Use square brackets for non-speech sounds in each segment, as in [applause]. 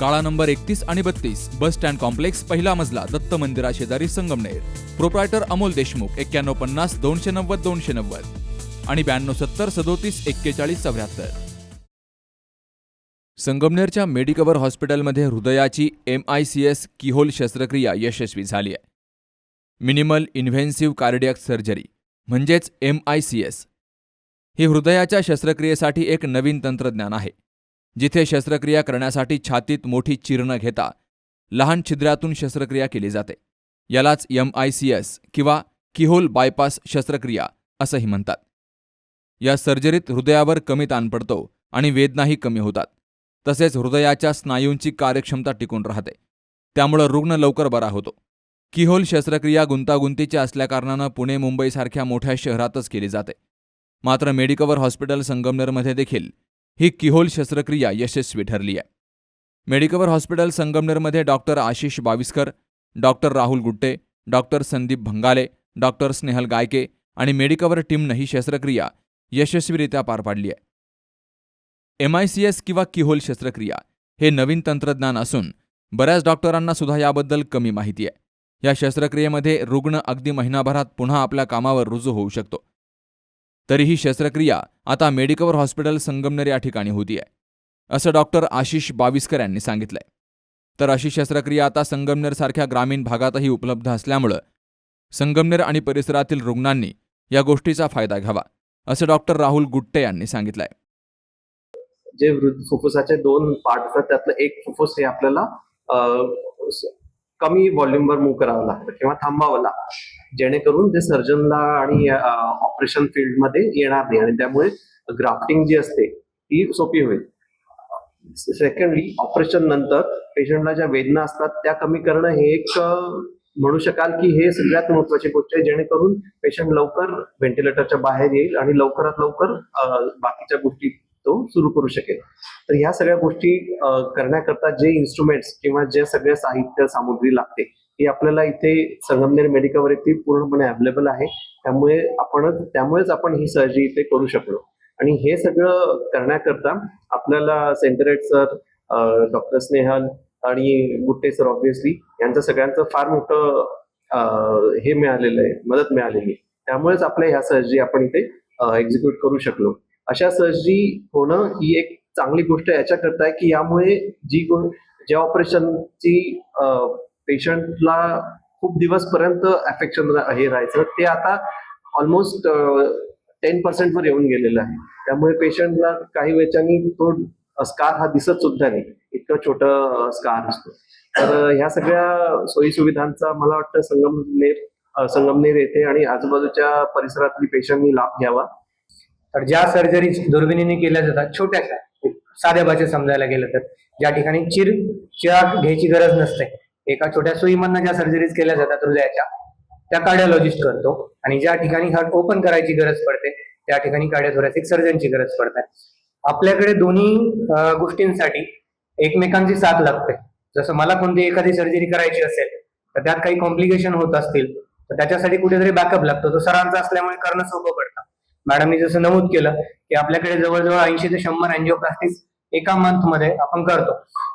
काळा नंबर एकतीस आणि बत्तीस बस स्टँड कॉम्प्लेक्स पहिला मजला दत्त मंदिरा शेजारी संगमनेर. प्रोप्रायटर अमोल देशमुख एक्क्याण्णव पन्नास दोनशे नव्वद दोनशे नव्वद. आणि ब्याण्णव सत्तर सदोतीस एक्केचाळीस चौऱ्याहत्तर. संगमनेरच्या मेडिकवर हॉस्पिटलमध्ये हृदयाची M I C S keyhole शस्त्रक्रिया यशस्वी झाली आहे. मिनिमल इन्व्हेन्सिव्ह कार्डियक सर्जरी म्हणजेच एम आय सी एस. ही हृदयाच्या शस्त्रक्रियेसाठी एक नवीन तंत्रज्ञान आहे. जिथे शस्त्रक्रिया करण्यासाठी छातीत मोठी चिरणं घेता लहान छिद्रातून शस्त्रक्रिया केली जाते. यालाच एम आय सी एस किंवा किहोल बायपास शस्त्रक्रिया असंही म्हणतात. या सर्जरीत हृदयावर कमी ताण पडतो आणि वेदनाही कमी होतात. तसेच हृदयाच्या स्नायूंची कार्यक्षमता टिकून राहते. त्यामुळं रुग्ण लवकर बरा होतो. किहोल शस्त्रक्रिया गुंतागुंतीच्या असल्याकारणानं पुणे मुंबईसारख्या मोठ्या शहरातच केली जाते. मात्र मेडिकवर हॉस्पिटल संगमनेरमध्ये देखील ही किहोल शस्त्रक्रिया यशस्वी ठरली आहे. मेडिकवर हॉस्पिटल संगमनेरमध्ये doctor Ashish Baviskar doctor Rahul Gutte doctor Sandeep Bhangale doctor Snehal Gayke आणि मेडिकवर टीमनं ही शस्त्रक्रिया यशस्वीरित्या पार पाडली आहे. एम आय सी एस किंवा किहोल शस्त्रक्रिया हे नवीन तंत्रज्ञान असून बऱ्याच डॉक्टरांना सुद्धा याबद्दल कमी माहिती आहे. या शस्त्रक्रियेमध्ये रुग्ण अगदी महिनाभरात पुन्हा आपल्या कामावर रुजू होऊ शकतो. तरी ही शस्त्रक्रिया आता मेडिकवर हॉस्पिटल संगमनेर या ठिकाणी होती आहे असं डॉक्टर आशिष बाविस्कर यांनी सांगितलंय. तर अशी शस्त्रक्रिया आता संगमनेरसारख्या ग्रामीण भागातही उपलब्ध असल्यामुळं संगमनेर आणि परिसरातील रुग्णांनी या गोष्टीचा फायदा घ्यावा असं डॉक्टर राहुल गुट्टे यांनी सांगितलंय. जे वृद्ध फुफ्फुसाचे दोन पार्ट असतात त्यातलं एक फुफ्फुस हे आपल्याला कमी व्हॉल्यूमवर मूव्ह करावं लागतं किंवा थांबावं लागतं. जेणेकरून ते सर्जनला आणि ऑपरेशन फील्डमध्ये येणार नाही आणि त्यामुळे ग्राफ्टिंग जी असते ती सोपी होईल. सेकंडली ऑपरेशन नंतर पेशंटला ज्या वेदना असतात त्या कमी करणं हे एक म्हणू शकाल की हे सगळ्यात महत्वाची गोष्ट आहे जेणेकरून पेशंट लवकर व्हेंटिलेटरच्या बाहेर येईल आणि लवकरात लवकर बाकीच्या गोष्टी तो सुरू करू शकेल. तर ह्या सगळ्या गोष्टी करण्याकरता जे इन्स्ट्रुमेंट्स किंवा जे सगळे साहित्य सामुग्री लागते ही आपल्याला इथे संगमनेर मेडिकलवर ती पूर्णपणे अवेलेबल आहे. त्यामुळे आपण त्यामुळेच आपण ही सर्जरी इथे करू शकलो. आणि हे सगळं करण्याकरता आपल्याला सेंटरेट सर डॉक्टर स्नेहल आणि गुट्टे सर ऑब्विसली यांचं सगळ्यांचं फार मोठं हे मिळालेलं आहे मदत मिळालेली आहे. त्यामुळेच आपल्या ह्या सर्जरी आपण इथे एक्झिक्यूट करू शकलो. अशा सर्जरी होणं ही एक चांगली गोष्ट याच्याकरता आहे की यामुळे जी गो- ज्या ऑपरेशनची पेशंटला खूप दिवसपर्यंत अफेक्शन हे राहायचं. ते आता ऑलमोस्ट टेन पर्सेंट वर येऊन गेलेलं आहे. त्यामुळे पेशंटला काही वेळच्यानी तो स्कार हा दिसत सुद्धा नाही. इतकं छोट स्कार असतो. तर ह्या सगळ्या सोयी सुविधांचा मला वाटतं संगमनेर संगमनेर येथे आणि आजूबाजूच्या परिसरातली पेशंटनी लाभ घ्यावा. तर ज्या सर्जरी दुर्बिणीने केल्या जातात छोट्याशा साध्या भाषेत समजायला गेलं तर ज्या ठिकाणी चिर चिराग घ्यायची गरज नसते एका छोट्या सुईमधनं ज्या सर्जरीज केल्या जातात हृदयाच्या त्या कार्डिओलॉजिस्ट करतो. आणि ज्या ठिकाणी हार्ट ओपन करायची गरज पडते त्या ठिकाणी कार्डिओथोरॅसिक सर्जनची गरज पडते. आपल्याकडे दोन्ही गोष्टींसाठी एकमेकांची साथ लागते. जसं मला कोणती एखादी सर्जरी करायची असेल तर त्यात काही कॉम्प्लिकेशन होत असतील तर त्याच्यासाठी कुठेतरी बॅकअप लागतो. तो सरांचा असल्यामुळे करणं सोपं पडतं. मॅडमनी जसं नमूद केलं की आपल्याकडे जवळजवळ ऐंशी ते शंभर अँजिओप्लास्टिक्स एका मंथमध्ये आपण करतो.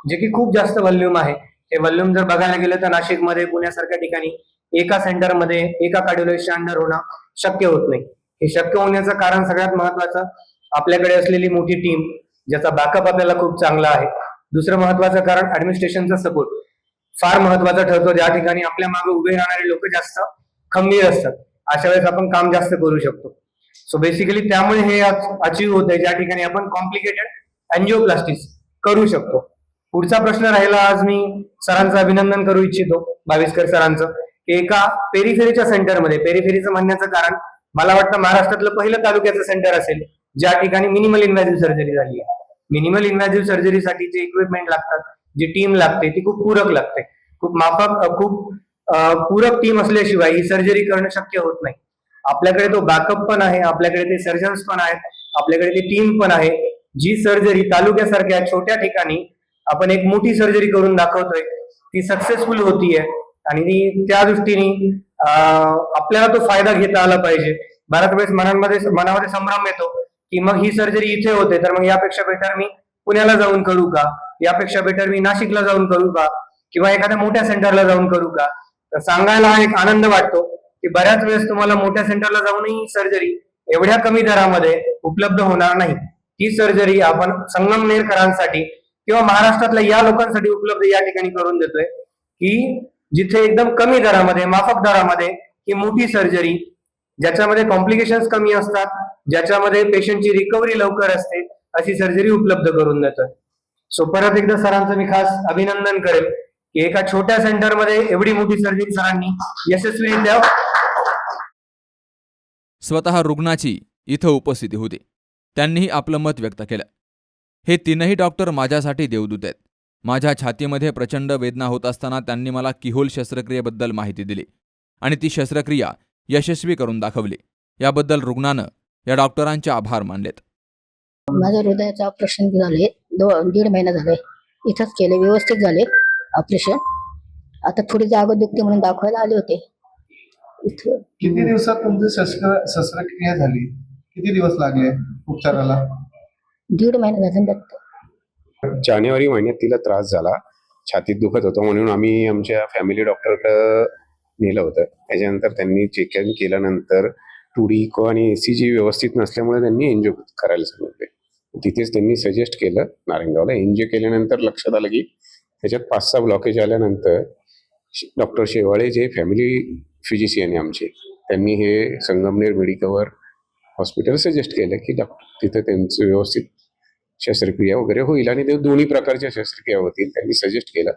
जे की खूप जास्त व्हॉल्यूम आहे. ते व्हॉल्यूम जर बघायला गेलं तर नाशिकमध्ये पुण्यासारख्या ठिकाणी एका सेंटरमध्ये एका कार्डिओलॉजिस्टच्या अंडर होणं शक्य होत नाही. हे शक्य होण्याचं कारण सगळ्यात महत्वाचं आपल्याकडे असलेली मोठी टीम ज्याचा बॅकअप आपल्याला खूप चांगला आहे. दुसरं महत्वाचं कारण ऍडमिनिस्ट्रेशनचा सपोर्ट फार महत्त्वाचा ठरतो ज्या ठिकाणी आपल्या मागे उभे राहणारे लोक जास्त खंबीर असतात. अशा वेळेस आपण काम जास्त करू शकतो. सो बेसिकली त्यामुळे हे अचीव्ह होते ज्या ठिकाणी आपण कॉम्प्लिकेटेड अँजिओप्लास्टिस करू शकतो. पुढचा प्रश्न राहिला आज मी सरांचं अभिनंदन करू इच्छितो बाविस्कर सरांचं. एका पेरिफेरीच्या सेंटरमध्ये पेरिफेरीचं म्हणण्याचं कारण मला वाटतं महाराष्ट्रातलं पहिलं तालुक्याचं सेंटर असेल ज्या ठिकाणी मिनिमल इन्व्हॅजिव्ह सर्जरी झाली आहे. मिनिमल इन्व्हॅजिव्ह सर्जरीसाठी जे इक्विपमेंट लागतात जी टीम लागते ती खूप पूरक लागते. खूप माफक खूप पूरक टीम असल्याशिवाय ही सर्जरी करणं शक्य होत नाही. आपल्याकडे तो बॅकअप पण आहे आपल्याकडे ते सर्जन्स पण आहेत आपल्याकडे ती टीम पण आहे. जी सर्जरी तालुक्यासारख्या छोट्या ठिकाणी आपण एक मोठी सर्जरी करून दाखवतोय. ती सक्सेसफुल होतीये. आणि त्या दृष्टीने आपल्याला तो फायदा घेता आला पाहिजे. बऱ्याच वेळेस मनांमध्ये मनामध्ये संभ्रम येतो की मग ही सर्जरी इथे होते तर मग यापेक्षा बेटर मी पुण्याला जाऊन करू का? यापेक्षा बेटर मी नाशिकला जाऊन करू का? किंवा एखाद्या मोठ्या सेंटरला जाऊन करू का? तर सांगायला हा एक आनंद वाटतो की बऱ्याच वेळेस तुम्हाला मोठ्या सेंटरला जाऊनही सर्जरी एवढ्या कमी दरामध्ये उपलब्ध होणार नाही. ती सर्जरी आपण संगमनेरकरांसाठी किंवा महाराष्ट्रातल्या या लोकांसाठी उपलब्ध या ठिकाणी करून देतोय की जिथे एकदम कमी दरामध्ये माफक दरामध्ये ही मोठी सर्जरी ज्याच्यामध्ये कॉम्प्लिकेशन्स कमी असतात ज्याच्यामध्ये पेशंटची रिकव्हरी लवकर असते अशी सर्जरी उपलब्ध करून देतोय. सो परत एकदा सरांचं मी खास अभिनंदन करेल की एका छोट्या सेंटरमध्ये एवढी मोठी सर्जरी सरांनी यशस्वीरित्या स्वतः रुग्णाची इथं उपस्थिती होती. त्यांनीही आपलं मत व्यक्त केलं. हे तीनही डॉक्टर माझ्यासाठी देवदूत आहेत. माझ्या छातीमध्ये प्रचंड वेदना होत असताना त्यांनी मला किहोल शस्त्रक्रियेबद्दल माहिती दिली आणि ती शस्त्रक्रिया यशस्वी करून दाखवली. याबद्दल रुग्णानं या डॉक्टरांचे आभार मानलेत. माझं हृदयाचं ऑपरेशन झाले दो दीड महिना झाले. इथंच केले व्यवस्थित झाले ऑपरेशन. आता थोडी जागा दुखते म्हणून दाखवायला आले होते. इथं किती दिवसात तुमची शस्त्र शस्त्रक्रिया झाली? किती दिवस लागले उपचाराला? दीड महिना झाला त्यात जानेवारी महिन्यात तिला त्रास झाला. छातीत दुखत होतं म्हणून आम्ही आमच्या फॅमिली डॉक्टरकडे नेलं होतं. त्याच्यानंतर त्यांनी चेक इन केल्यानंतर टू डी इको आणि ए सी जी व्यवस्थित नसल्यामुळे त्यांनी एन्जॉय करायला सांगितले. तिथेच त्यांनी सजेस्ट केलं नारायणगावला. एनजिओ केल्यानंतर लक्षात आलं की त्याच्यात पाच सहा ब्लॉकेज आल्यानंतर डॉक्टर शेवाळे जे फॅमिली फिजिशियन आहे आमचे त्यांनी हे संगमनेर मेडिकवर हॉस्पिटल सजेस्ट केलं की डॉक्टर तिथं त्यांचं व्यवस्थित शस्त्रक्रिया वगैरे होईल आणि ते दोन्ही प्रकारच्या शस्त्रक्रिया होतील. त्यांनी सजेस्ट केलं.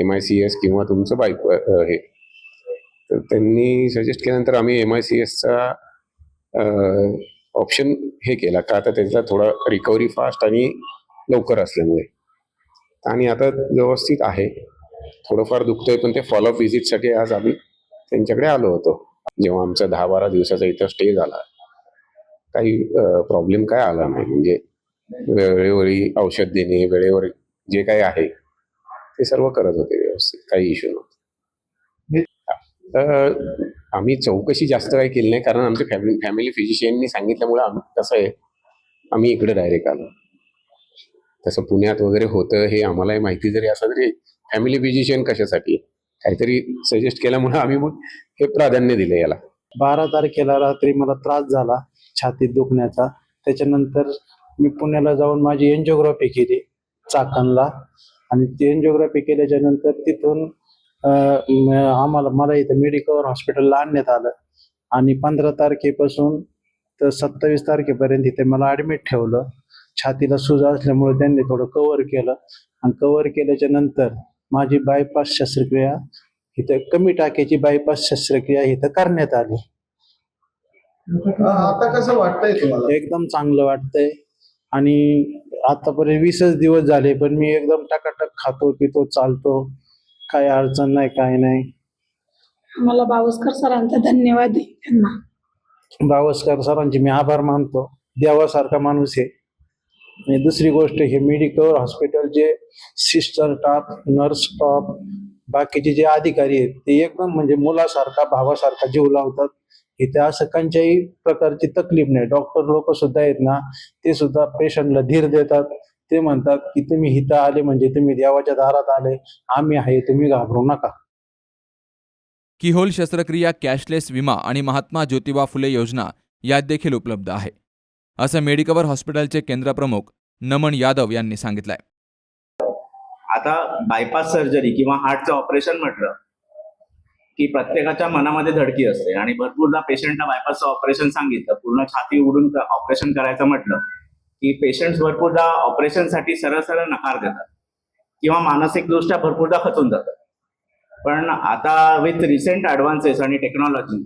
एम आय सी एस किंवा तुमचं बायक हे. तर त्यांनी सजेस्ट केल्यानंतर आम्ही एम आय सी एसचा ऑप्शन हे केला. का आता त्याचा थोडा रिकव्हरी फास्ट आणि लवकर असल्यामुळे. आणि आता व्यवस्थित आहे. थोडंफार दुखतंय पण ते फॉलोअप व्हिजिटसाठी आज आम्ही त्यांच्याकडे आलो होतो. जेव्हा आमचा दहा बारा दिवसाचा इथं स्टे झाला. काही प्रॉब्लेम काय आला नाही. म्हणजे वेळेवरी औषध देणे वेळेवर जे काही आहे ते सर्व करत होते व्यवस्थित. काही इश्यू नव्हते. आम्ही चौकशी जास्त काही केली नाही कारण आमच्या फॅमिली फॅमिली फिजिशियननी सांगितल्यामुळे आम्ही कसं आहे आम्ही इकडे डायरेक्ट आलो. तसं पुण्यात वगैरे होतं हे आम्हालाही माहिती जरी असं तरी फॅमिली फिजिशियन कशासाठी? काहीतरी सजेस्ट केल्यामुळे आम्ही मग हे प्राधान्य दिलं याला. बारा तारखेला रात्री मला त्रास झाला छातीत दुखण्याचा. त्याच्यानंतर मी पुण्याला जाऊन माझी एन्जिओग्राफी केली चाकणला. आणि ती एन्जिओग्राफी केल्याच्यानंतर तिथून आम्हाला मला इथं मेडिकल हॉस्पिटलला आणण्यात आलं. आणि पंधरा तारखेपासून तर सत्तावीस तारखेपर्यंत इथे मला ॲडमिट ठेवलं. छातीला सूज असल्यामुळे त्यांनी थोडं कव्हर केलं. आणि कव्हर केल्याच्यानंतर माझी बायपास शस्त्रक्रिया इथं कमी टाक्याची बायपास शस्त्रक्रिया इथं करण्यात आली. आता कसं वाटतंय तुम्हाला? एकदम चांगलं वाटतंय. आणि आतापर्यंत वीसच दिवस झाले पण मी एकदम टकाटक खातो पितो चालतो. काही अडचण नाही काय नाही. मला बावस्कर सरांचा धन्यवाद आहे त्यांना. बावस्कर सरांचे मी आभार मानतो. देवासारखा माणूस आहे. आणि दुसरी गोष्ट हे मेडिकल हॉस्पिटलचे सिस्टर स्टाफ नर्स स्टाफ बाकीचे जे अधिकारी आहेत ते एकदम म्हणजे मुलासारखा भावासारखा जीव लावतात. इथे असं कोणत्याही प्रकारची तकलीफ नाही. डॉक्टर लोक सुद्धा आहेत ना ते सुद्धा पेशंटला धीर देतात. ते म्हणतात की तुम्ही इथं आले म्हणजे तुम्ही देवाच्या दारात आले. आम्ही आहे तुम्ही घाबरू नका. किहोल शस्त्रक्रिया कॅशलेस विमा आणि महात्मा ज्योतिबा फुले योजना यात देखील उपलब्ध आहे. असं मेडिकवर हॉस्पिटलचे केंद्रप्रमुख नमन यादव यांनी सांगितलंय. आता बायपास सर्जरी किंवा हार्टचं ऑपरेशन म्हटलं की प्रत्येकाच्या मनामध्ये धडकी असते. आणि भरपूरदा पेशंटला बायपासचं ऑपरेशन सांगितलं. पूर्ण छाती उडून ऑपरेशन करायचं म्हटलं की पेशंट भरपूरदा ऑपरेशनसाठी सरळ सरळ नकार देतात. किंवा मानसिकदृष्ट्या भरपूरदा खचून जातात. पण आता विथ रिसेंट ॲडव्हान्सेस आणि टेक्नॉलॉजी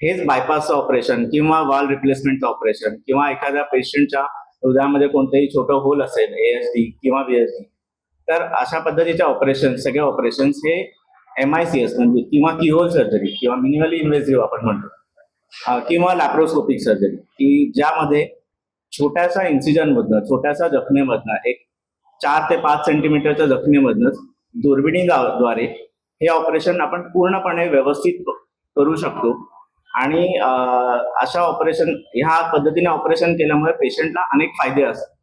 हेच बायपासचं ऑपरेशन किंवा वॉल रिप्लेसमेंटचं ऑपरेशन किंवा एखाद्या पेशंटच्या हृदयामध्ये कोणतंही छोटं होल असेल एएसडी किंवा बीएसडी तर अशा पद्धतीचे ऑपरेशन सगळे ऑपरेशन्स हे एम आय सी एस म्हणजे किंवा किहोल सर्जरी किंवा मिनिमली इन्व्हेसिव्ह आपण म्हणतो. किंवा लॅप्रोस्कोपिक सर्जरी की ज्यामध्ये छोट्याशा इन्सिजन मधनं छोट्याशा जखमेमधनं एक चार ते पाच सेंटीमीटरच्या जखमेमधनंच दुर्बिणीद्वारे हे ऑपरेशन आपण पूर्णपणे व्यवस्थित करू शकतो. आणि अशा ऑपरेशन ह्या पद्धतीने ऑपरेशन केल्यामुळे पेशंटला अनेक फायदे असतात.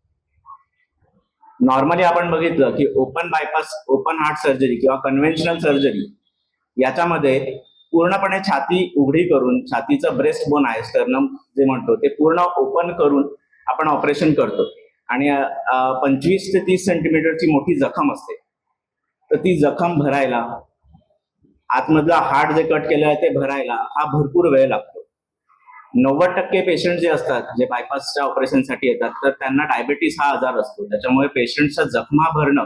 नॉर्मली आपण बघितलं की open bypass open heart surgery किंवा कन्व्हेन्शनल सर्जरी याच्यामध्ये पूर्णपणे छाती उघडी करून छातीचं ब्रेस्ट बोन आहे स्टर्नम जे म्हणतो ते पूर्ण ओपन करून आपण ऑपरेशन करतो. आणि पंचवीस ते तीस सेंटीमीटरची मोठी जखम असते. तर ती जखम भरायला आतमधला हार्ट जे कट केलं आहे ते भरायला हा भरपूर वेळ लागतो. नव्वद टक्के पेशंट जे असतात जे बायपासच्या ऑपरेशनसाठी येतात तर त्यांना डायबेटीस हा आजार असतो. त्याच्यामुळे पेशंटचा जखमा भरणं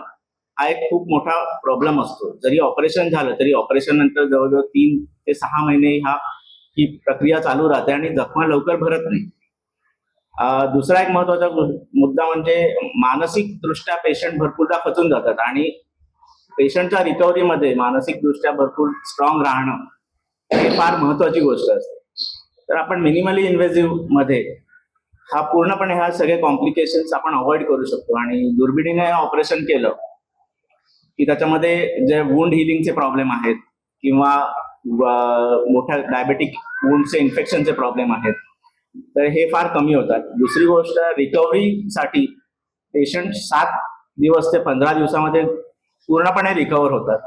हा एक खूप मोठा प्रॉब्लेम असतो. जरी ऑपरेशन झालं तरी ऑपरेशन नंतर जवळजवळ तीन ते सहा महिने हा ही प्रक्रिया चालू राहते आणि जखमा लवकर भरत नाही. दुसरा एक महत्त्वाचा मुद्दा म्हणजे मानसिक दृष्ट्या पेशंट भरपूरदा खचून जातात आणि पेशंटच्या रिकव्हरीमध्ये मानसिकदृष्ट्या भरपूर स्ट्रॉंग राहणं हे फार महत्वाची गोष्ट असते. तर आपण मिनिमली इन्व्हेसिव्हमध्ये हा पूर्णपणे ह्या सगळे कॉम्प्लिकेशन्स आपण अवॉइड करू शकतो. आणि दुर्बिणीने ऑपरेशन केलं की त्याच्यामध्ये जे वुंड हिलिंगचे प्रॉब्लेम आहेत किंवा मोठ्या डायबेटिक वुंडचे इन्फेक्शनचे प्रॉब्लेम आहेत तर हे फार कमी होतात. दुसरी गोष्ट रिकव्हरीसाठी पेशंट सात दिवस ते पंधरा दिवसामध्ये पूर्णपणे रिकवर होतात.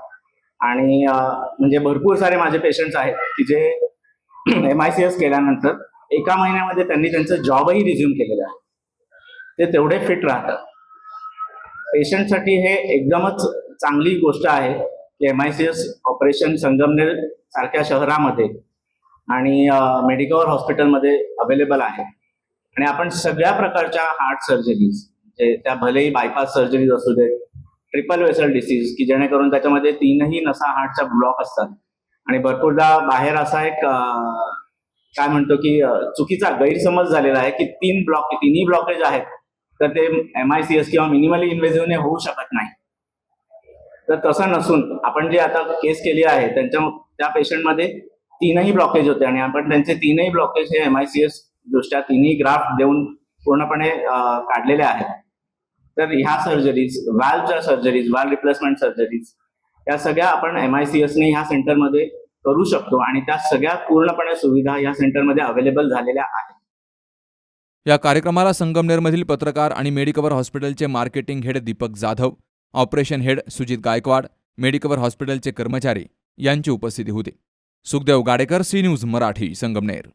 आणि म्हणजे भरपूर सारे माझे पेशंट्स आहेत की जे एम आय सी एस केल्यानंतर एका महिन्यामध्ये त्यांनी त्यांचं जॉबही रिझ्युम केलेलं आहे. ते तेवढे फिट राहतात. पेशंटसाठी हे एकदमच चांगली गोष्ट आहे की M I C S operation Sangamner सारख्या शहरामध्ये आणि मेडिकवर हॉस्पिटलमध्ये अवेलेबल आहे. आणि आपण सगळ्या प्रकारच्या हार्ट सर्जरीज म्हणजे त्या भलेही बायपास सर्जरीज असू देत ट्रिपल वेसल डिसीज की जेणेकरून त्याच्यामध्ये तीनही नसा हार्टचा ब्लॉक असतात. आणि भरपूरदा बाहेर असा एक काय म्हणतो की चुकीचा गैरसमज झालेला आहे की तीन ब्लॉक तिन्ही ब्लॉकेज आहेत तर ते एम आय सी एस किंवा मिनिमली इन्व्हेसिव्हने होऊ शकत नाही. तर तसं नसून आपण जे आता केस केली आहे त्यांच्या त्या पेशंटमध्ये तीनही ब्लॉकेज होते आणि आपण त्यांचे तीनही ब्लॉकेज हे एम आय सी एस दृष्ट्या तिन्ही ग्राफ्ट देऊन पूर्णपणे काढलेले आहेत. तर ह्या सर्जरीज व्हॅल्वच्या सर्जरीज व्हॅल्व रिप्लेसमेंट सर्जरीज या सगळ्या आपण एम आय सी एसने ह्या सेंटरमध्ये करू शकतो आणि त्या सगळ्या पूर्णपणे सुविधा या सेंटरमध्ये अवेलेबल झालेल्या आहेत. या कार्यक्रमाला संगमनेरमधील पत्रकार आणि मेडिकवर हॉस्पिटलचे marketing head Deepak Jadhav operation head Sujit Gaikwad Medicover हॉस्पिटलचे कर्मचारी यांची उपस्थिती होती. Sukhdev Gadekar C news Marathi Sangamner.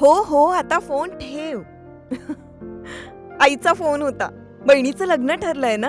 हो हो आता फोन ठेव. [laughs] आईचा फोन होता. बहिणीचं लग्न ठरलंय ना?